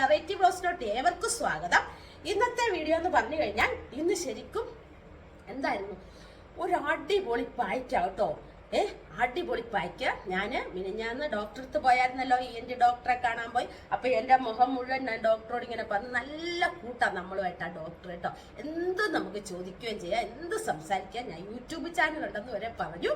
Variety ബ്ലോസിലോട്ട് ഏവർക്കും സ്വാഗതം. ഇന്നത്തെ വീഡിയോ എന്ന് പറഞ്ഞു കഴിഞ്ഞാൽ ഇന്ന് ശരിക്കും എന്തായിരുന്നു? ഒരു അടിപൊളി പായ്ക്കാട്ടോ ഏ അടിപൊളി പായ്ക്ക. ഞാൻ മിനിഞ്ഞാന്ന് ഡോക്ടറെ അടുത്ത് പോയായിരുന്നല്ലോ എന്റെ ഡോക്ടറെ കാണാൻ പോയി. അപ്പൊ എന്റെ മുഖം മുഴുവൻ ഞാൻ ഡോക്ടറോട് ഇങ്ങനെ പറഞ്ഞു നല്ല കൂട്ടാണ് നമ്മളുമായിട്ട് ആ ഡോക്ടർ കേട്ടോ. എന്ത് നമുക്ക് ചോദിക്കുകയും ചെയ്യാം എന്ത് സംസാരിക്കാം ഞാൻ യൂട്യൂബ് ചാനൽ ഉണ്ടെന്ന് വരെ പറഞ്ഞു.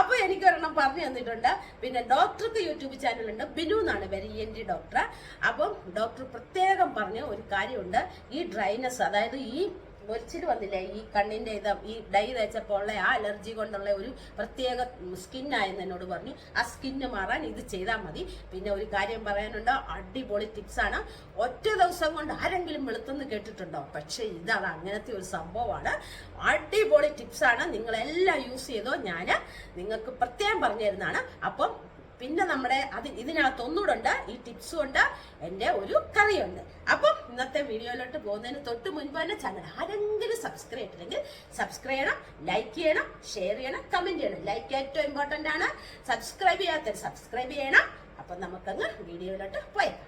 അപ്പോൾ എനിക്ക് ഒരെണ്ണം പറഞ്ഞു തന്നിട്ടുണ്ട്. പിന്നെ ഡോക്ടർക്ക് യൂട്യൂബ് ചാനൽ ഉണ്ട്. ബിനു എന്നാണ് പേര് ഇ എൻ ഡി ഡോക്ടർ അപ്പം ഡോക്ടർ പ്രത്യേകം പറഞ്ഞ ഒരു കാര്യമുണ്ട്. ഈ ഡ്രൈനസ് അതായത് ഈ ഒലിച്ചിൽ വന്നില്ല? ഈ കണ്ണിന്റെ ഇത് ഈ ഡൈ തേച്ചപ്പോൾ ഉള്ള ആ അലർജി കൊണ്ടുള്ള ഒരു പ്രത്യേക സ്കിന്നായെന്ന് എന്നോട് പറഞ്ഞു. ആ സ്കിന്ന് മാറാൻ ഇത് ചെയ്താൽ മതി. പിന്നെ ഒരു കാര്യം പറയാനുണ്ടോ? അടിപൊളി ടിപ്സ് ആണ്. ഒറ്റ ദിവസം കൊണ്ട് ആരെങ്കിലും വെളുത്തെന്ന് കേട്ടിട്ടുണ്ടോ? പക്ഷെ ഇതാണ് അങ്ങനത്തെ ഒരു സംഭവമാണ്. അടിപൊളി ടിപ്സ് ആണ്. നിങ്ങളെല്ലാം യൂസ് ചെയ്തോ? ഞാൻ നിങ്ങൾക്ക് പ്രത്യേകം പറഞ്ഞു തരുന്നതാണ്. അപ്പം പിന്നെ നമ്മുടെ അത് ഇതിനകത്ത് ഒന്നുകൂടെ ഉണ്ട്. ഈ ടിപ്സും ഉണ്ട്. എന്റെ ഒരു കറിയുണ്ട്. അപ്പം ഇന്നത്തെ വീഡിയോയിലോട്ട് പോകുന്നതിന് തൊട്ട് മുൻപ് തന്നെ ചാനൽ ആരെങ്കിലും സബ്സ്ക്രൈബ് ചെയ്തില്ലെങ്കിൽ സബ്സ്ക്രൈബ് ചെയ്യണം ലൈക്ക് ചെയ്യണം ഷെയർ ചെയ്യണം കമന്റ് ചെയ്യണം. ലൈക്ക് ഏറ്റവും ഇമ്പോർട്ടന്റ് ആണ്. സബ്സ്ക്രൈബ് ചെയ്യാത്തവർ സബ്സ്ക്രൈബ് ചെയ്യണം. അപ്പം നമുക്കങ്ങ് വീഡിയോയിലോട്ട് പോയേക്കാം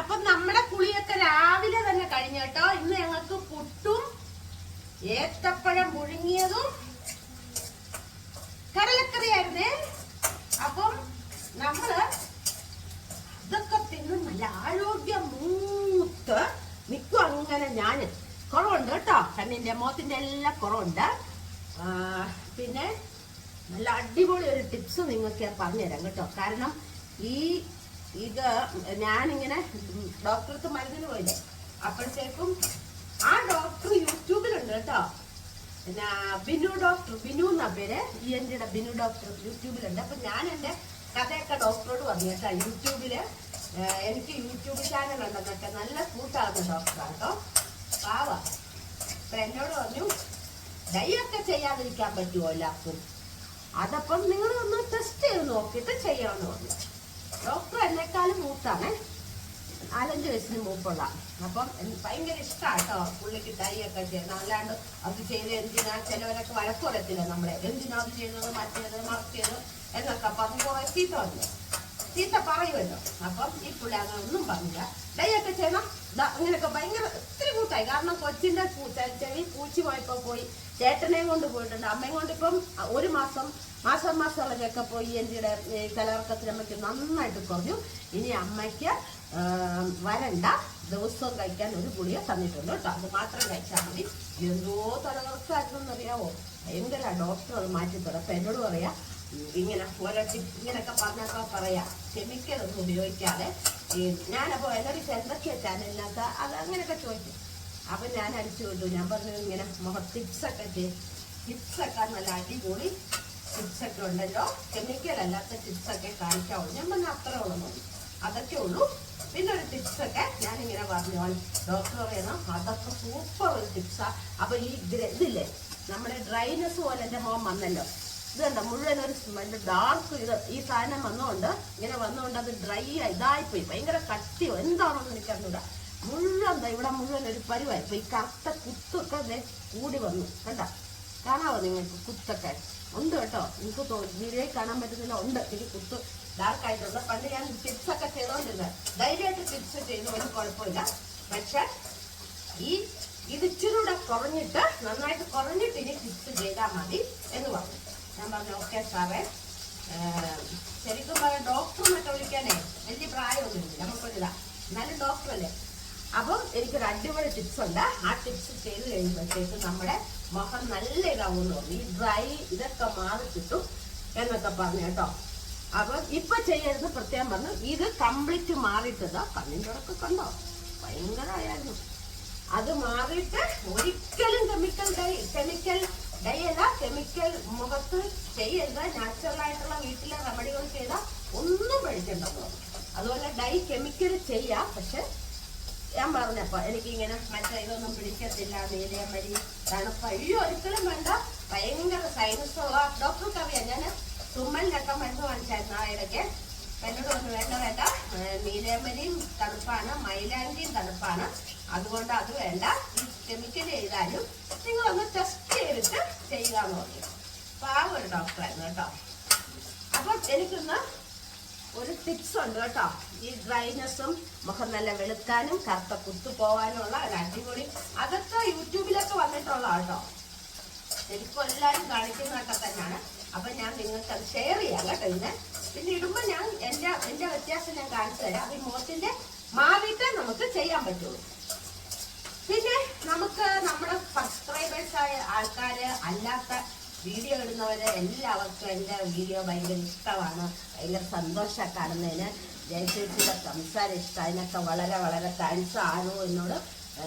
അപ്പം നമ്മുടെ കുളിയൊക്കെ രാവിലെ തന്നെ കഴിഞ്ഞ കേട്ടോ. ഇന്ന് ഞങ്ങൾക്ക് പുട്ടും ഏത്തപ്പഴം മുഴുങ്ങിയതും കടലക്കറിയായിരുന്നേ. അപ്പം നമ്മൾ ഇതൊക്കെ തിന്നും നല്ല ആരോഗ്യം മൂത്ത് നിൽക്കും അങ്ങനെ ഞാൻ കുറവുണ്ട് കേട്ടോ. കണ്ണിന്റെ മുഖത്തിന്റെ എല്ലാം കുറവുണ്ട്. പിന്നെ നല്ല അടിപൊളി ഒരു ടിപ്സ് നിങ്ങൾക്ക് ഞാൻ പറഞ്ഞുതരാം കേട്ടോ. കാരണം ഈ ഇത് ഞാനിങ്ങനെ ഡോക്ടർക്ക് മരുന്നിന് പോയില്ലേ? അപ്പോഴത്തേക്കും ആ ഡോക്ടർ യൂട്യൂബിലുണ്ട് കേട്ടോ. പിന്നെ ബിനു ഡോക്ടർ ബിനു എന്നാ പേര്? ഇ എൻ ഡിയുടെ ബിനു ഡോക്ടർ യൂട്യൂബിലുണ്ട്. അപ്പൊ ഞാൻ എന്റെ കഥയൊക്കെ ഡോക്ടറോട് പറഞ്ഞു കേട്ടോ. യൂട്യൂബിൽ എനിക്ക് യൂട്യൂബ് ചാനൽ ഉണ്ടെന്നൊക്കെ നല്ല കൂട്ടാകുന്ന ഡോക്ടറാണ് കേട്ടോ. പാവ. അപ്പൊ എന്നോട് പറഞ്ഞു ഡൈയൊക്കെ ചെയ്യാതിരിക്കാൻ പറ്റുമോ എല്ലാവർക്കും? അതപ്പം നിങ്ങൾ ഒന്ന് ടെസ്റ്റ് ചെയ്ത് നോക്കിയിട്ട് ചെയ്യാമെന്ന് പറഞ്ഞു. ഡോക്ടർ എന്നെക്കാളും മൂത്താണ്. നാലഞ്ച് വയസ്സിന് മൂപ്പുള്ള അപ്പം ഭയങ്കര ഇഷ്ടമാണ് കേട്ടോ പുള്ളിക്ക് തൈ ഒക്കെ ചെയ്യുന്നത് അല്ലാണ്ട് അത് ചെയ്ത് എന്തിനാ ചിലവരൊക്കെ വഴക്കുറത്തില്ല നമ്മളെ? എന്തിനാ അത് ചെയ്തത് മറ്റേത്? മറിച്ചത്? എന്നൊക്കെ പറഞ്ഞ് കുറെ ചീത്ത പറയുമല്ലോ. അപ്പം ഈ പുള്ളി ഒന്നും പറഞ്ഞില്ല. ഡയൊക്കെ ചെയ്യണം ദാ ഇങ്ങനെയൊക്കെ ഭയങ്കര ഒത്തിരി കൂട്ടായി. കാരണം കൊച്ചിന്റെ ചെവി പൂച്ചി പോയപ്പോ പോയി ചേട്ടനെയും കൊണ്ട് പോയിട്ടുണ്ട്. അമ്മയും കൊണ്ട് ഇപ്പം ഒരു മാസം മാസം മാസമുള്ള ചെക്കപ്പ് പോയി എന്റെ കലവർക്കത്തിനമ്മയ്ക്ക് നന്നായിട്ട് കുറഞ്ഞു. ഇനി അമ്മയ്ക്ക് വരണ്ട. ദിവസവും കഴിക്കാൻ ഒരു ഗുളിക തന്നിട്ടുണ്ട് കേട്ടോ. അത് മാത്രം കഴിച്ചാൽ മതി. എന്തോ തലകർക്കായിരുന്നു എന്നറിയാവോ ഭയങ്കര ഡോക്ടർ അത് മാറ്റി തരാം. അപ്പൊ എന്നോട് പറയാ ഇങ്ങനെ ഒരട്ടി ഇങ്ങനെയൊക്കെ പറഞ്ഞൊക്കെ പറയാ. കെമിക്കൽ ഒന്നും ഉപയോഗിക്കാതെ. ഈ ഞാനപ്പോ എന്നോട് എന്തൊക്കെയാ ചാനലിനകത്ത് അത് അങ്ങനെയൊക്കെ ചോദിക്കും അപ്പം ഞാൻ അടിച്ചു വിട്ടു. ഞാൻ പറഞ്ഞു ഇങ്ങനെ മുഖം ടിപ്സ് ഒക്കെ ടിപ്സ് ഒക്കെ നല്ല അടിപൊളി ടിപ്സ് ഒക്കെ ഉണ്ടല്ലോ. കെമിക്കൽ അല്ലാത്ത ടിപ്സ് ഒക്കെ കാണിക്കാവുള്ളൂ ഞാൻ പറഞ്ഞ അത്രേ ഉള്ളൂ അതൊക്കെ ഉള്ളൂ. പിന്നെ ഒരു ടിപ്സൊക്കെ ഞാനിങ്ങനെ പറഞ്ഞു. ഡോക്ടർ പറയണം അതൊക്കെ സൂപ്പർ ഒരു ടിപ്സാണ് അപ്പൊ ഈ ഇതില്ലേ? നമ്മുടെ ഡ്രൈനസ് പോലെ എന്റെ മുഖം വന്നല്ലോ. ഇത് മുഴുവൻ ഒരു നല്ല ഡാർക്ക് ഇത് ഈ സാധനം വന്നുകൊണ്ട് ഇങ്ങനെ വന്നുകൊണ്ട് അത് ഡ്രൈ ഇതായിപ്പോയി. ഭയങ്കര കട്ടിയോ എന്താണെന്ന് എനിക്കറിഞ്ഞൂടാ. മുഴുവൻ ഇവിടെ മുഴുവൻ ഒരു പരുവായി പോയി. കറുത്ത കുത്തൊക്കെ കൂടി വന്നു. കണ്ട? കാണാവോ നിങ്ങൾക്ക് കുത്തൊക്കെ? ഉണ്ട് കേട്ടോ. എനിക്ക് നിരയെ കാണാൻ പറ്റുന്നില്ല. ഉണ്ട്. എനിക്ക് കുത്ത് ഡാർക്ക് ആയിട്ടുള്ള. പണ്ട് ഞാൻ ടിപ്സ് ഒക്കെ ചെയ്തോണ്ടിരുന്നത് ധൈര്യമായിട്ട് ടിപ്സ് ചെയ്തു. ഒരു കുഴപ്പമില്ല. പക്ഷെ ഈ ഇത് ഇച്ചിരി കുറഞ്ഞിട്ട് നന്നായിട്ട് കുറഞ്ഞിട്ട് ഇനി ടിപ്സ് ചെയ്താൽ മതി എന്ന് പറഞ്ഞു. ഓക്കെ സാറേ. ശരിക്കും പറയാം ഡോക്ടറിനൊക്കെ വിളിക്കാനേ വലിയ പ്രായമൊന്നുമില്ല നമുക്കൊരിതാ എന്നാലും ഡോക്ടറല്ലേ അപ്പം എനിക്കൊരു അടിപൊളി ടിപ്സ് ഉണ്ട്. ആ ടിപ്സ് ചെയ്ത് കഴിയുമ്പോഴത്തേക്ക് നമ്മുടെ മുഖം നല്ല ഇതാവുന്നു. ഈ ഡ്രൈ ഇതൊക്കെ മാറി കിട്ടും എന്നൊക്കെ പറഞ്ഞു കേട്ടോ. അപ്പം ഇപ്പൊ ചെയ്യരുത് പ്രത്യേകം പറഞ്ഞു. ഇത് കംപ്ലീറ്റ് മാറിയിട്ടതാ കണ്ണിന്റെ ഒക്കെ കണ്ടോ? ഭയങ്കരമായിരുന്നു. അത് മാറിയിട്ട് ഒരിക്കലും കെമിക്കൽ കെമിക്കൽ ഡൈ അല്ല കെമിക്കൽ മുഖത്ത് ചെയ്യരുത്. നാച്ചുറൽ ആയിട്ടുള്ള വീട്ടിലെ റെമഡികൾ ചെയ്താൽ ഒന്നും പറഞ്ഞു അതുപോലെ ഡൈ കെമിക്കൽ ചെയ്യാം. പക്ഷെ ഞാൻ പറഞ്ഞപ്പോ എനിക്ക് ഇങ്ങനെ മറ്റേ ഇതൊന്നും പിടിക്കത്തില്ല. നീലയമരി തണുപ്പ്. അയ്യോ ഒരിക്കലും വേണ്ട. ഭയങ്കര സൈനസ് ഡോക്ടർക്ക് അറിയാം. ഞാൻ തുമ്മലിനൊക്കെ മരുന്ന് വാങ്ങിച്ചായിരുന്നു ആ ഇടയ്ക്ക്. എന്നോട് ഒന്ന് വേണ്ട വേണ്ട. നീലയമരിയും തണുപ്പാണ്. മൈലാഞ്ചിയും തണുപ്പാണ്. അതുകൊണ്ട് അത് വേണ്ട. കെമിക്കൽ ചെയ്താലും നിങ്ങളൊന്ന് ടെസ്റ്റ് ചെയ്തിട്ട് ചെയ്യുക എന്ന് പറഞ്ഞു പാവം ഒരു ഡോക്ടറായിരുന്നു കേട്ടോ. അപ്പം എനിക്കൊന്ന് ഒരു ടിപ്സ് ഉണ്ട് കേട്ടോ. ഈ ഡ്രൈനെസ്സും മുഖം നല്ല വെളുക്കാനും കറുത്ത കുത്തു പോകാനുള്ള ഒരു അടിപൊളി അതൊക്കെ യൂട്യൂബിലൊക്കെ വന്നിട്ടുള്ള കേട്ടോ ശരിക്കും എല്ലാവരും കാണിക്കുന്നതൊക്കെ തന്നെയാണ്. അപ്പൊ ഞാൻ നിങ്ങൾക്ക് അത് ഷെയർ ചെയ്യാം കേട്ടോ ഇന്ന് പിന്നെ ഇടുമ്പോൾ ഞാൻ എന്റെ എന്റെ വ്യത്യാസം ഞാൻ കാണിച്ചു തരാം. അപ്പൊ ഈ മുഖത്തിന്റെ മാറിയിട്ടേ നമുക്ക് ചെയ്യാൻ പറ്റുള്ളൂ. പിന്നെ നമുക്ക് നമ്മുടെ സബ്സ്ക്രൈബേഴ്സ് ആയ ആൾക്കാര് അല്ലാത്ത വീഡിയോ ഇടുന്നവര് എല്ലാവർക്കും എന്റെ വീഡിയോ ഭയങ്കര ഇഷ്ടമാണ്. ഭയങ്കര സന്തോഷമാണ് കാണുന്നതിന്. ജയചേച്ചിയുടെ സംസാരം ഇഷ്ടം. അതിനൊക്കെ വളരെ വളരെ താങ്ക്സ് ആണു എന്നോട്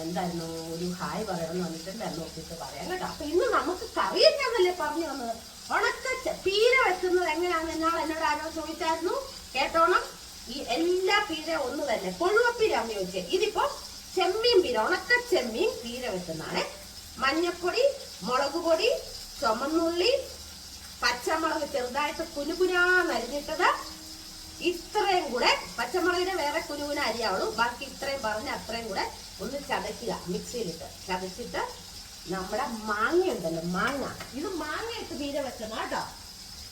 എന്തായിരുന്നു ഒരു ഹായ് പറയണമെന്ന് വന്നിട്ടുണ്ട്. നോക്കിയിട്ട് പറയാം കേട്ടോ. അപ്പൊ ഇന്ന് നമുക്ക് കറി പറഞ്ഞു വന്നത്. ഉണക്ക പീര വെക്കുന്നത് എങ്ങനെയാണെന്ന് എന്നാൾ എന്നോട് ആരോ ചോദിച്ചായിരുന്നു. കേട്ടോണം? ഈ എല്ലാ പീര ഒന്ന് തന്നെ. കൊഴുവപ്പീര അമ്മ ചോദിച്ചേ. ഇതിപ്പോ ചെമ്മീൻ പീര ഉണക്ക ചെമ്മീൻ പീര വെക്കുന്നതാണ്. മഞ്ഞപ്പൊടി മുളക് പൊടി ചുമന്നുള്ളി പച്ചമുളക് ചെറുതായിട്ട് കുനുകുനാ നരിഞ്ഞിട്ടത് ഇത്രയും കൂടെ പച്ചമുളകിന് വേറെ കുനുകുന അരിയാവുള്ളൂ. ബാക്കി ഇത്രയും പറഞ്ഞ് അത്രയും കൂടെ ഒന്ന് ചതയ്ക്കുക മിക്സിയിലിട്ട്. ചതച്ചിട്ട് നമ്മുടെ മാങ്ങ ഉണ്ടല്ലോ മാങ്ങ. ഇത് മാങ്ങയിട്ട് പീര വെക്കണം കേട്ടോ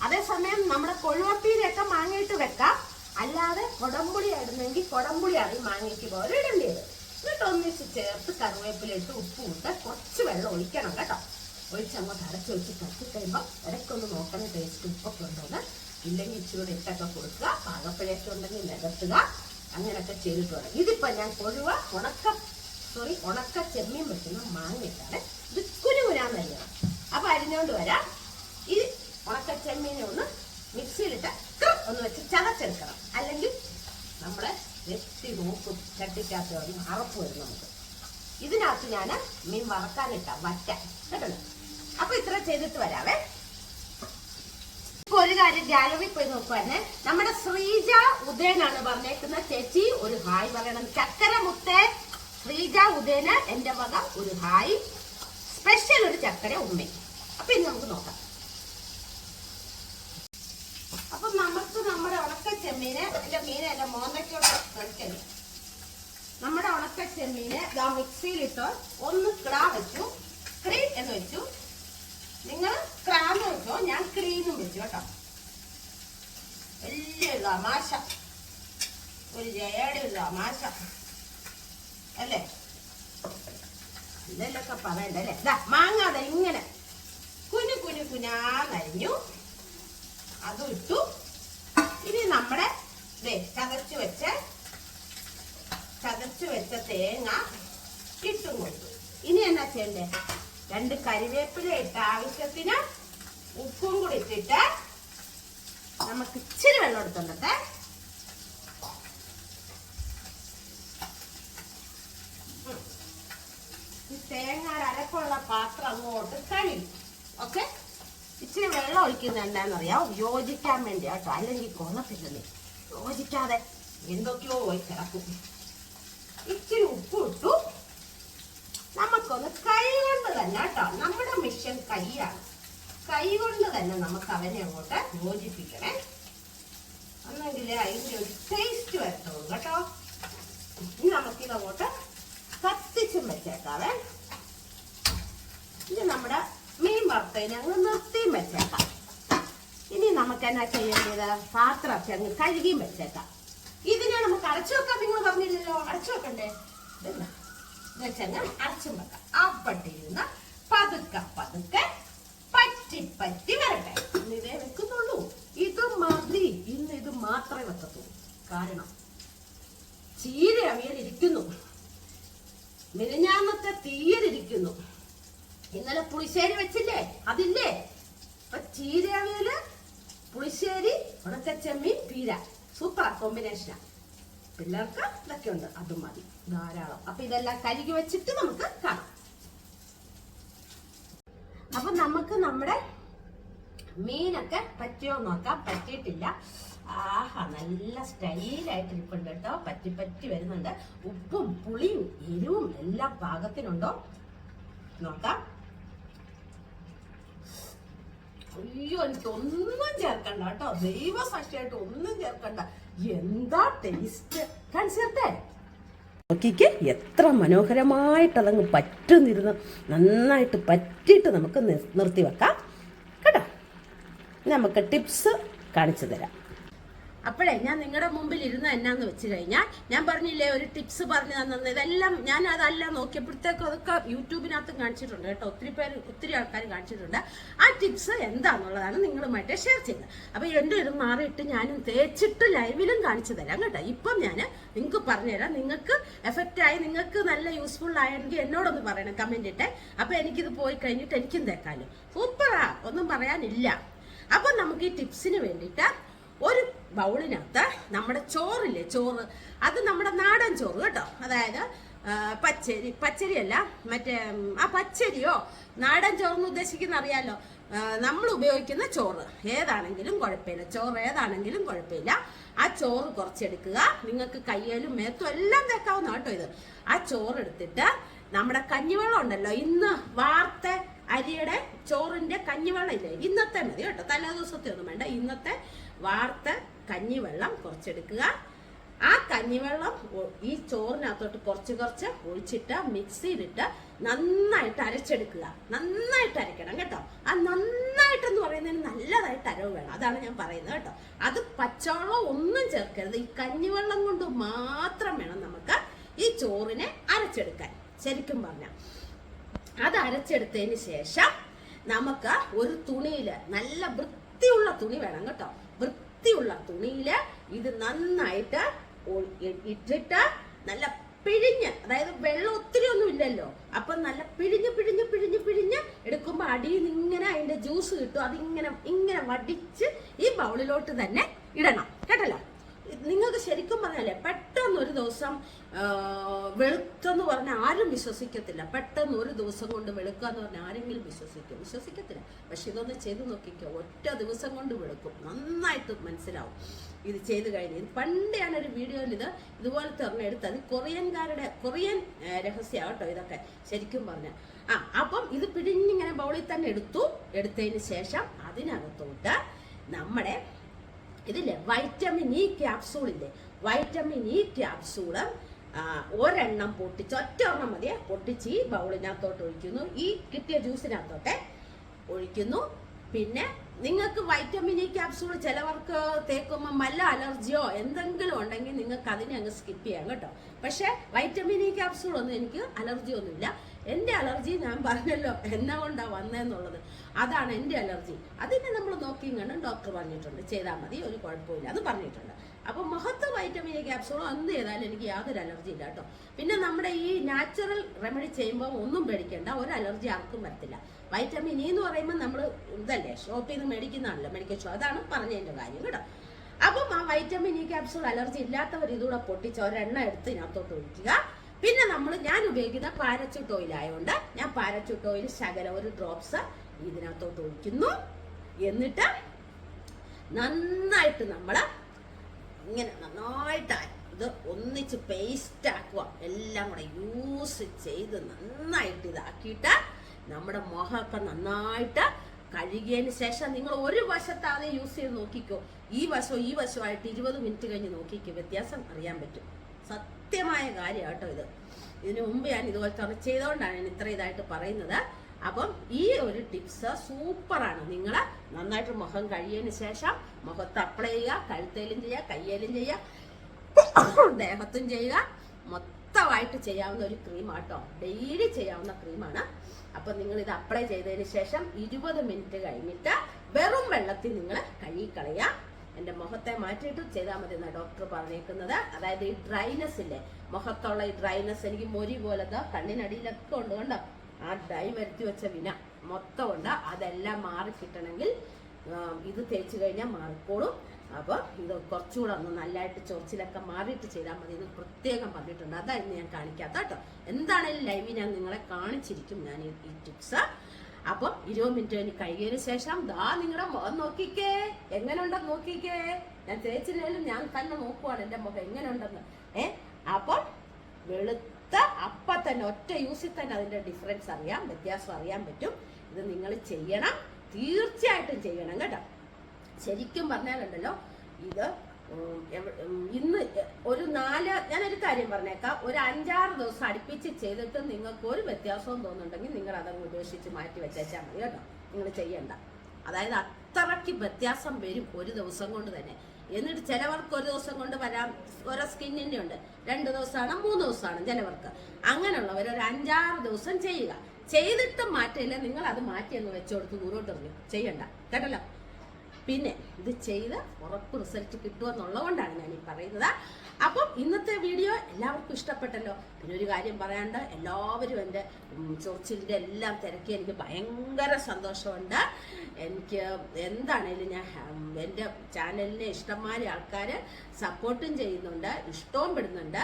അതേസമയം നമ്മുടെ കൊഴുവപ്പീരയൊക്കെ മാങ്ങയിട്ട് വെക്കാം. അല്ലാതെ കൊടംപുളി ഇടുന്നെങ്കിൽ കൊടംപുളിയാണ് ഈ മാങ്ങയ്ക്ക് പോലെ ഇടേണ്ടത് എന്നിട്ട് ഒന്നിച്ച് ചേർത്ത് കറിവേപ്പില ഇട്ട് ഉപ്പും ഇട്ട് കുറച്ച് വെള്ളം ഒഴിക്കണം കേട്ടോ. ഒഴിച്ചങ്ങോട്ട് അടച്ച് വെച്ച് കത്തി കഴിയുമ്പോൾ ഇടയ്ക്കൊന്ന് നോക്കണം ടേസ്റ്റ് ഉപ്പൊക്കെ ഉണ്ടോന്ന്. ഇല്ലെങ്കിൽ ഇച്ചിരി ഇട്ടൊക്കെ കൊടുക്കുക. പാകപ്പഴയൊക്കെ ഉണ്ടെങ്കിൽ നികത്തുക. അങ്ങനെയൊക്കെ ചെയ്തിട്ട് വേണം ഇതിപ്പോൾ ഞാൻ കൊഴുവ ഉണക്ക സോറി ഉണക്ക ചെമ്മീൻ വെക്കുന്ന മാങ്ങയിട്ടാണ്. ഇത് കുനുകുനാന്നരിയണം അപ്പോൾ അരിഞ്ഞുകൊണ്ട് വരാം. ഈ ഉണക്ക ചെമ്മീനെ ഒന്ന് മിക്സിയിലിട്ട് ഒന്ന് വെച്ച് ചതച്ചെടുക്കണം. അല്ലെങ്കിൽ നമ്മളെ വെട്ടി നോക്കും ചട്ടിക്കകത്ത് വന്ന് അറപ്പ് വരും നമുക്ക്. ഇതിനകത്ത് ഞാൻ മീൻ വറക്കാനിട്ട വറ്റ. കേട്ടോ അപ്പൊ ഇത്ര ചെയ്തിട്ട് വരാവേ. ഇപ്പൊ ഒരു കാര്യം ഗാലറി പോയി നോക്കുവാനെ നമ്മുടെ ശ്രീജ ഉദയനാണ് പറഞ്ഞേക്കുന്ന ചേച്ചി ഒരു ഹായ് പറയണം. ചക്കര മുത്തേ ശ്രീജ ഉദയന് എന്റെ വക ഒരു ഹായ്. സ്പെഷ്യൽ ഒരു ചക്കര ഉമ്മ. അപ്പൊ ഇനി നമുക്ക് നോക്കാം അപ്പൊ നമുക്ക് നമ്മുടെ ഉണക്ക ചെമ്മീന് എന്റെ മീന് എന്റെ മോന്തയ്ക്കോട് കളിക്കൽ നമ്മുടെ ഉണക്ക ചെമ്മീന് ഇതാ മിക്സിയിലിട്ട് ഒന്ന് കിടാ വെച്ചു. ക്രീ എന്ന് വെച്ചു. നിങ്ങൾ ക്രാന്ന് വെച്ചോ ഞാൻ ക്രീന്നും വെച്ചു കേട്ടോ. വലിയ തമാശ. ഒരു ജയയുടെ തമാശ. അല്ലേ? അല്ലല്ലൊക്കെ പറയണ്ട അല്ലേ? ഇതാ മാങ്ങാതെ ഇങ്ങനെ കുനു കുനു കുനാന്നരിഞ്ഞു അതും ഇട്ടു. ചതച്ചു വെച്ച ചതച്ചു വെച്ച തേങ്ങ ഇട്ടും കൊടുത്തു. ഇനി എന്നാ ചെയ്യണ്ടേ? രണ്ട് കരിവേപ്പില ഇട്ട് ആവശ്യത്തിന് ഉപ്പും കൂടി ഇട്ടിട്ട് നമുക്ക് ഇച്ചിരി വെള്ളം എടുത്തോണ്ടത്തെ തേങ്ങ അരക്കുള്ള പാത്രം അങ്ങോട്ട് കഴിയും ഓക്കെ? ഇച്ചിരി വെള്ളം ഒഴിക്കുന്ന എന്താണെന്നറിയാം യോജിക്കാൻ വേണ്ടി കേട്ടോ അല്ലെങ്കിൽ കൊള്ളത്തില്ലേ യോജിക്കാതെ എന്തൊക്കെയോ പോയി കിടക്കും ഇച്ചിരി ഉപ്പ് ഇട്ടു. നമുക്കൊന്ന് കൈ കൊണ്ട് തന്നെ കേട്ടോ നമ്മുടെ മിഷൻ കൈയാണ്. കൈ കൊണ്ട് തന്നെ നമുക്ക് അവനെ അങ്ങോട്ട് യോജിപ്പിക്കണേ ഒന്നെങ്കിൽ അതിന്റെ ഒരു ടേസ്റ്റ് വരത്തുള്ളൂ കേട്ടോ. നമുക്കിതങ്ങോട്ട് കത്തിച്ചും വെച്ചേക്കാവേ. ഇനി നമ്മുടെ മീൻ വറുത്തതിനെ അങ്ങ് നിർത്തിയും വെച്ചേക്കാം. ഇനി നമുക്ക് എന്നാ ചെയ്യേണ്ടത്? പാത്രമൊക്കെ അങ്ങ് കഴുകിയും വെച്ചേക്കാം. ഇതിനെ നമുക്ക് അടച്ചു വെക്കാം. നിങ്ങൾ പറഞ്ഞില്ലല്ലോ അടച്ചു വെക്കണ്ടേ? വെച്ചങ്ങ് അടച്ചും വെക്കാം. അപ്പട്ടിരുന്ന് പതുക്കെ പതുക്കെ പറ്റി പറ്റി വരട്ടെ. ഇതേ വെക്കുന്നുള്ളൂ. ഇത് മതി ഇന്ന് ഇത് മാത്രമേ വെക്കത്തുള്ളൂ. കാരണം ചീര അവിയലിരിക്കുന്നു. മിനിഞ്ഞാന്നത്തെ തീയലിരിക്കുന്നു. ഇന്നലെ പുളിശ്ശേരി വെച്ചില്ലേ? അതില്ലേ? അപ്പൊ ചീര അവിയൽ പുളിശ്ശേരി ഉണക്കച്ചെമ്മീൻ പീര. സൂപ്പർ കോമ്പിനേഷനാ പിള്ളേർക്ക് ഇതൊക്കെ ഉണ്ട്. അതും മതി. ധാരാളം. അപ്പൊ ഇതെല്ലാം കരുകി വെച്ചിട്ട് നമുക്ക് കാണാം. അപ്പൊ നമുക്ക് നമ്മുടെ മീനൊക്കെ പറ്റിയോ നോക്കാം. പറ്റിയിട്ടില്ല. ആഹാ നല്ല സ്റ്റൈലായിട്ട് ഇരിപ്പുണ്ട് കേട്ടോ. പറ്റി പറ്റി വരുന്നുണ്ട്. ഉപ്പും പുളിയും എരിവും എല്ലാം പാകത്തിനുണ്ടോ? നോക്കാം. അയ്യോ ഒന്നും ചേർക്കണ്ട കേട്ടോ. ദൈവസാക്ഷിയായിട്ട് ഒന്നും ചേർക്കണ്ട. എന്താ ടേസ്റ്റ് കാണിച്ചേർത്തേ നോക്കിക്ക് എത്ര മനോഹരമായിട്ട് അതങ്ങ് പറ്റുന്നിരുന്ന്. നന്നായിട്ട് പറ്റിയിട്ട് നമുക്ക് നിർ- നിർത്തി വെക്കാം കേട്ടോ? നമുക്ക് ടിപ്സ് കാണിച്ചു തരാം. അപ്പോഴേ ഞാൻ നിങ്ങളുടെ മുമ്പിൽ ഇരുന്ന എന്നാന്ന് വെച്ച് കഴിഞ്ഞാൽ ഞാൻ പറഞ്ഞില്ലേ ഒരു ടിപ്സ് പറഞ്ഞു തന്നത് ഇതെല്ലാം ഞാൻ അതല്ല നോക്കിയപ്പോഴത്തേക്കും അതൊക്കെ യൂട്യൂബിനകത്തും കാണിച്ചിട്ടുണ്ട് കേട്ടോ. ഒത്തിരി പേര് ഒത്തിരി ആൾക്കാർ കാണിച്ചിട്ടുണ്ട്. ആ ടിപ്സ് എന്താണെന്നുള്ളതാണ് നിങ്ങളുമായിട്ട് ഷെയർ ചെയ്തത് അപ്പോൾ എന്റെ ഇത് മാറിയിട്ട് ഞാനും തേച്ചിട്ട് ലൈവിലും കാണിച്ചു തരാം കേട്ടോ. ഇപ്പം ഞാൻ നിങ്ങൾക്ക് പറഞ്ഞുതരാം. നിങ്ങൾക്ക് എഫക്റ്റ് ആയി നിങ്ങൾക്ക് നല്ല യൂസ്ഫുൾ ആയെങ്കിൽ എന്നോടൊന്ന് പറയണം കമന്റ് ഇട്ടെ. അപ്പൊ എനിക്കിത് പോയി കഴിഞ്ഞിട്ട് എനിക്കും തേക്കാലും. സൂപ്പറാ ഒന്നും പറയാനില്ല. അപ്പൊ നമുക്ക് ഈ ടിപ്സിന് വേണ്ടിയിട്ട് ഒരു ബൗളിനകത്ത് നമ്മുടെ ചോറില്ലേ ചോറ്. അത് നമ്മുടെ നാടൻ ചോറ് കേട്ടോ. അതായത് പച്ചരി പച്ചരിയല്ല മറ്റേ ആ പച്ചരിയോ? നാടൻ ചോറെന്ന് ഉദ്ദേശിക്കുന്ന അറിയാലോ? നമ്മൾ ഉപയോഗിക്കുന്ന ചോറ്. ഏതാണെങ്കിലും കുഴപ്പമില്ല. ചോറ് ഏതാണെങ്കിലും കുഴപ്പമില്ല. ആ ചോറ് കുറച്ചെടുക്കുക. നിങ്ങൾക്ക് കയ്യിലും മേത്തും എല്ലാം തേക്കാവുന്ന കേട്ടോ ഇത്. ആ ചോറ് എടുത്തിട്ട് നമ്മുടെ കഞ്ഞിവെള്ളം ഉണ്ടല്ലോ ഇന്ന് വാർത്ത അരിയുടെ ചോറിന്റെ കഞ്ഞിവെള്ളം ഇല്ലേ? ഇന്നത്തെ മതി കേട്ടോ. തലേ ദിവസത്തെ ഒന്നും വേണ്ട. ഇന്നത്തെ വാർത്ത കഞ്ഞിവെള്ളം കുറച്ചെടുക്കുക. ആ കഞ്ഞിവെള്ളം ഈ ചോറിനകത്തോട്ട് കുറച്ച് കുറച്ച് ഒഴിച്ചിട്ട് മിക്സിയിലിട്ട് നന്നായിട്ട് അരച്ചെടുക്കുക. നന്നായിട്ട് അരക്കണം കേട്ടോ. ആ നന്നായിട്ട് എന്ന് പറയുന്നതിന് നല്ലതായിട്ട് അരവ് വേണം. അതാണ് ഞാൻ പറയുന്നത് കേട്ടോ. അത് പച്ചവെള്ളം ഒന്നും ചേർക്കരുത്. ഈ കഞ്ഞിവെള്ളം കൊണ്ട് മാത്രം വേണം നമുക്ക് ഈ ചോറിനെ അരച്ചെടുക്കാൻ. ശരിക്കും പറഞ്ഞാൽ അത് അരച്ചെടുത്തതിന് ശേഷം നമുക്ക് ഒരു തുണിയിൽ നല്ല വൃത്തിയുള്ള തുണി വേണം കേട്ടോ. വൃത്തിയുള്ള തുണിയിൽ ഇത് നന്നായിട്ട് ഇട്ടിട്ട് നല്ല പിഴിഞ്ഞ് അതായത് വെള്ളം ഒത്തിരി ഒന്നും ഇല്ലല്ലോ. അപ്പൊ നല്ല പിഴിഞ്ഞ് പിഴിഞ്ഞ് പിഴിഞ്ഞ് പിഴിഞ്ഞ് എടുക്കുമ്പോൾ അടിയിൽ നിന്ന് ഇങ്ങനെ അതിന്റെ ജ്യൂസ് കിട്ടും. അതിങ്ങനെ ഇങ്ങനെ വടിച്ച് ഈ ബൗളിലോട്ട് തന്നെ ഇടണം. കേട്ടല്ലോ? നിങ്ങൾക്ക് ശരിക്കും പറഞ്ഞാലേ പെട്ടെന്ന് ഒരു ദിവസം വെളുത്തെന്ന് പറഞ്ഞാൽ ആരും വിശ്വസിക്കത്തില്ല. പെട്ടെന്ന് ഒരു ദിവസം കൊണ്ട് വെളുക്കുക എന്ന് പറഞ്ഞാൽ ആരെങ്കിലും വിശ്വസിക്കും. വിശ്വസിക്കത്തില്ല. പക്ഷെ ഇതൊന്ന് ചെയ്ത് നോക്കിക്കോ. ഒറ്റ ദിവസം കൊണ്ട് വെളുക്കും. നന്നായിട്ട് മനസ്സിലാവും. ഇത് ചെയ്ത് കഴിഞ്ഞ് പണ്ട് ഞാനൊരു വീഡിയോയിൽ ഇത് ഇതുപോലത്തെ ഒരെണ്ണം അത് കൊറിയൻകാരുടെ കൊറിയൻ രഹസ്യ കേട്ടോ ഇതൊക്കെ ശരിക്കും പറഞ്ഞ. ആ അപ്പം ഇത് പിടിഞ്ഞിങ്ങനെ ബൗളിൽ തന്നെ എടുത്തു. എടുത്തതിന് ശേഷം അതിനകത്തോട്ട് നമ്മുടെ ഇതില്ലേ വൈറ്റമിൻ ഇ ക്യാപ്സൂളില്ലേ? വൈറ്റമിൻ ഇ ക്യാപ്സൂൾ ഒരെണ്ണം പൊട്ടിച്ച് ഒറ്റ ഒരെണ്ണം മതിയെ പൊട്ടിച്ച് ഈ ബൗളിനകത്തോട്ട് ഒഴിക്കുന്നു. ഈ കിട്ടിയ ജ്യൂസിനകത്തോട്ടെ ഒഴിക്കുന്നു. പിന്നെ നിങ്ങൾക്ക് വൈറ്റമിൻ ഇ ക്യാപ്സൂൾ ചിലവർക്ക് തേക്കുമ്പോൾ നല്ല അലർജിയോ എന്തെങ്കിലും ഉണ്ടെങ്കിൽ നിങ്ങൾക്ക് അതിനെ അങ്ങ് സ്കിപ്പ് ചെയ്യാം കേട്ടോ. പക്ഷേ വൈറ്റമിൻ ഇ ക്യാപ്സൂൾ ഒന്നും എനിക്ക് അലർജി ഒന്നുമില്ല. എന്റെ അലർജി ഞാൻ പറഞ്ഞല്ലോ എന്നാ കൊണ്ടാണ് വന്നതെന്നുള്ളത് അതാണ് എന്റെ അലർജി അതിനെ നമ്മൾ നോക്കിയും കണ്ടും ഡോക്ടർ പറഞ്ഞിട്ടുണ്ട്. ചെയ്താൽ മതി ഒരു കുഴപ്പമില്ല അത് പറഞ്ഞിട്ടുണ്ട്. അപ്പോൾ മഹത്വ വൈറ്റമിൻ ക്യാപ്സൂളോ അന്ന് ചെയ്താലും എനിക്ക് യാതൊരു അലർജി ഇല്ല കേട്ടോ. പിന്നെ നമ്മുടെ ഈ നാച്ചുറൽ റെമഡി ചെയ്യുമ്പോൾ ഒന്നും പേടിക്കേണ്ട. ഒരു അലർജി ആർക്കും വരത്തില്ല. വൈറ്റമിൻ ഇ എന്ന് പറയുമ്പോൾ നമ്മൾ ഇതല്ലേ ഷോപ്പിൽ നിന്ന് മേടിക്കുന്നതാണല്ലോ മെഡിക്കൽ ഷോ അതാണ് പറഞ്ഞതിന്റെ കാര്യം കേട്ടോ. അപ്പം ആ വൈറ്റമിൻ ഇ ക്യാപ്സൂൾ അലർജി ഇല്ലാത്തവർ ഇതുകൂടെ പൊട്ടിച്ച് ഒരെണ്ണ എടുത്ത് ഇതിനകത്തോട്ട് ഒഴിക്കുക. പിന്നെ നമ്മൾ ഞാൻ ഉപയോഗിക്കുന്ന പാരച്യൂട്ട് ഓയിൽ ആയതുകൊണ്ട് ഞാൻ പാരച്യൂട്ട് ഓയിൽ ശകലം ഒരു ഡ്രോപ്സ് ഇതിനകത്തോട്ട് ഒഴിക്കുന്നു. എന്നിട്ട് നന്നായിട്ട് നമ്മൾ ഇങ്ങനെ നന്നായിട്ട് ഇത് ഒന്നിച്ച് പേസ്റ്റ് ആക്കുക. എല്ലാം കൂടെ യൂസ് ചെയ്ത് നന്നായിട്ട് ഇതാക്കിയിട്ട് നമ്മുടെ മുഖമൊക്കെ നന്നായിട്ട് കഴുകിയതിന് ശേഷം നിങ്ങൾ ഒരു വശത്താതെ യൂസ് ചെയ്ത് നോക്കിക്കോ. ഈ വശവും ഈ വശമായിട്ട് ഇരുപത് മിനിറ്റ് കഴിഞ്ഞ് നോക്കിക്കോ. വ്യത്യാസം അറിയാൻ പറ്റും. സത്യമായ കാര്യമാട്ടോ ഇത്. ഇതിനു മുമ്പ് ഞാൻ ഇതുപോലെ തുറച്ചതുകൊണ്ടാണ് ഞാൻ ഇത്ര ഇതായിട്ട് പറയുന്നത്. അപ്പം ഈ ഒരു ടിപ്സ് സൂപ്പറാണ് നിങ്ങൾ നന്നായിട്ട് മുഖം കഴിയതിന് ശേഷം മുഖത്ത് അപ്ലൈ ചെയ്യുക കഴുത്തേലും ചെയ്യുക കയ്യേലും ചെയ്യുക ദേഹത്തും ചെയ്യുക. മൊത്തമായിട്ട് ചെയ്യാവുന്ന ഒരു ക്രീമാട്ടോ ഡെയിലി ചെയ്യാവുന്ന ക്രീമാണ് അപ്പം നിങ്ങൾ ഇത് അപ്ലൈ ചെയ്തതിന് ശേഷം ഇരുപത് മിനിറ്റ് കഴിഞ്ഞിട്ട് വെറും വെള്ളത്തിൽ നിങ്ങൾ കഴുകിക്കളയുക. എന്റെ മുഖത്തെ മാറ്റിയിട്ട് ചെയ്താൽ മതി എന്നാണ് ഡോക്ടർ പറഞ്ഞേക്കുന്നത്. അതായത് ഈ ഡ്രൈനെസ് ഇല്ലേ? മുഖത്തുള്ള ഈ ഡ്രൈനെസ് എനിക്ക് മൊരി പോലത്തെ കണ്ണിനടിയിലൊക്കെ ഉണ്ട് കണ്ടോ? ആ ഡൈ വെച്ച വിന മൊത്തം ഉണ്ട്. അതെല്ലാം മാറി കിട്ടണമെങ്കിൽ ഇത് തേച്ച് കഴിഞ്ഞാൽ മാറിക്കോളും. അപ്പോൾ ഇത് കുറച്ചുകൂടെ ഒന്ന് നല്ലതായിട്ട് ചൊറിച്ചിലൊക്കെ മാറിയിട്ട് ചെയ്താൽ മതി എന്ന് പ്രത്യേകം പറഞ്ഞിട്ടുണ്ട്. അതാ ഇന്ന് ഞാൻ കാണിക്കാത്ത കേട്ടോ. എന്താണേലും ലൈവിൽ ഞാൻ നിങ്ങളെ കാണിച്ചിരിക്കും ഞാൻ ഈ ടിപ്സ് അപ്പം ഇരുപത് മിനിറ്റ് കഴിഞ്ഞ് കഴുകിയതിന് ശേഷം ദാ നിങ്ങളുടെ മുഖം നോക്കിക്കേ. എങ്ങനെയുണ്ടെന്ന് നോക്കിക്കേ. ഞാൻ തേച്ചില്ലേലും ഞാൻ തന്നെ നോക്കുവാണ് എന്റെ മുഖം എങ്ങനെയുണ്ടെന്ന്. ഏ? അപ്പം വെളുത്ത അപ്പ തന്നെ ഒറ്റ യൂസിൽ തന്നെ അതിന്റെ ഡിഫറൻസ് അറിയാം വ്യത്യാസം അറിയാൻ പറ്റും. ഇത് നിങ്ങൾ ചെയ്യണം തീർച്ചയായിട്ടും ചെയ്യണം കേട്ടോ. ശരിക്കും പറഞ്ഞാലുണ്ടല്ലോ ഇത് ഇന്ന് ഒരു നാല് ഞാനൊരു കാര്യം പറഞ്ഞേക്കാം. ഒരു അഞ്ചാറ് ദിവസം അടുപ്പിച്ച് ചെയ്തിട്ട് നിങ്ങൾക്ക് ഒരു വ്യത്യാസവും തോന്നുന്നുണ്ടെങ്കിൽ നിങ്ങൾ അതങ്ങ് ഉപേക്ഷിച്ച് മാറ്റി വെച്ചേച്ചാൽ മതി കേട്ടോ. നിങ്ങൾ ചെയ്യണ്ട. അതായത് അത്രയ്ക്ക് വ്യത്യാസം വരും ഒരു ദിവസം കൊണ്ട് തന്നെ. എന്നിട്ട് ചിലവർക്ക് ഒരു ദിവസം കൊണ്ട് വരാം. ഓരോ സ്കിന്നിന്റെ ഉണ്ട്. രണ്ട് ദിവസമാണ് മൂന്ന് ദിവസമാണ് ചിലവർക്ക് അങ്ങനെയുള്ളവർ ഒരു അഞ്ചാറ് ദിവസം ചെയ്യുക. ചെയ്തിട്ട് മാറ്റില്ല നിങ്ങൾ അത് മാറ്റി അങ്ങ് വെച്ചുകൊടുത്ത് ദൂരോട്ട് എറിഞ്ഞു. ചെയ്യണ്ട. കേട്ടല്ലോ? പിന്നെ ഇത് ചെയ്ത് ഉറപ്പ് റിസൾട്ട് കിട്ടുമെന്നുള്ളത് കൊണ്ടാണ് ഞാൻ ഈ പറയുന്നത്. അപ്പം ഇന്നത്തെ വീഡിയോ എല്ലാവർക്കും ഇഷ്ടപ്പെട്ടല്ലോ? പിന്നെ ഒരു കാര്യം പറയാണ്ട് എല്ലാവരും എന്റെ ചൊറിച്ചിലിന്റെ എല്ലാം തിരക്കി എനിക്ക് ഭയങ്കര സന്തോഷമുണ്ട്. എനിക്ക് എന്താണേലും ഞാൻ എന്റെ ചാനലിനെ ഇഷ്ടംമാതിരി ആൾക്കാർ സപ്പോർട്ടും ചെയ്യുന്നുണ്ട് ഇഷ്ടവും പെടുന്നുണ്ട്.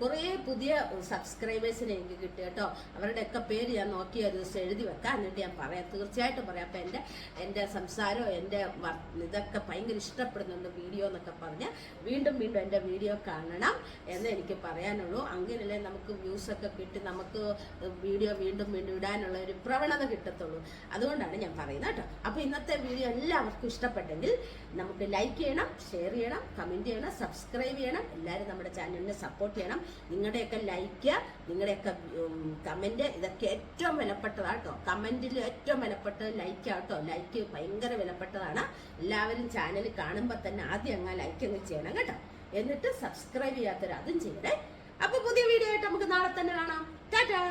കുറേ പുതിയ സബ്സ്ക്രൈബേഴ്സിനെ എനിക്ക് കിട്ടി കേട്ടോ. അവരുടെയൊക്കെ പേര് ഞാൻ നോക്കി ഒരു ദിവസം എഴുതി വെക്കാം എന്നിട്ട് ഞാൻ പറയാം. തീർച്ചയായിട്ടും പറയാം. അപ്പം എന്റെ എന്റെ സംസാരവും എന്റെ ഇതൊക്കെ ഭയങ്കര ഇഷ്ടപ്പെടുന്നുണ്ട് വീഡിയോ എന്നൊക്കെ പറഞ്ഞ് വീണ്ടും വീണ്ടും എന്റെ വീഡിയോ കാണണം എന്ന് എനിക്ക് പറയാനുള്ളൂ. അങ്ങനെയല്ലേ നമുക്ക് വ്യൂസ് ഒക്കെ കിട്ടി നമുക്ക് വീഡിയോ വീണ്ടും വീണ്ടും ഇടാനുള്ള ഒരു പ്രവണത കിട്ടത്തുള്ളൂ. അതുകൊണ്ടാണ് ഞാൻ പറയുന്നത് കേട്ടോ. അപ്പോൾ ഇന്നത്തെ വീഡിയോ എല്ലാവർക്കും ഇഷ്ടപ്പെട്ടെങ്കിൽ നമുക്ക് ലൈക്ക് ചെയ്യണം ഷെയർ ചെയ്യണം കമന്റ് ചെയ്യണം സബ്സ്ക്രൈബ് ചെയ്യണം. എല്ലാവരും നമ്മുടെ ചാനലിനെ സപ്പോർട്ട് ചെയ്യണം. നിങ്ങളുടെയൊക്കെ ലൈക്ക് നിങ്ങളുടെയൊക്കെ കമന്റ് ഇതൊക്കെ ഏറ്റവും വിലപ്പെട്ടതാണ് കേട്ടോ. കമന്റിൽ ഏറ്റവും വിലപ്പെട്ടത് ലൈക്ക് ആട്ടോ ലൈക്ക് ഭയങ്കര വിലപ്പെട്ടതാണ്. എല്ലാവരും ചാനൽ കാണുമ്പോൾ തന്നെ ആദ്യം അങ്ങ് ലൈക്ക് അങ്ങ് ചെയ്യണം കേട്ടോ. എന്നിട്ട് സബ്സ്ക്രൈബ് ചെയ്യാത്തവർ അതും ചെയ്യണേ. അപ്പോൾ പുതിയ വീഡിയോ ആയിട്ട് നമുക്ക് നാളെ തന്നെ കാണാം. ടാറ്റാ!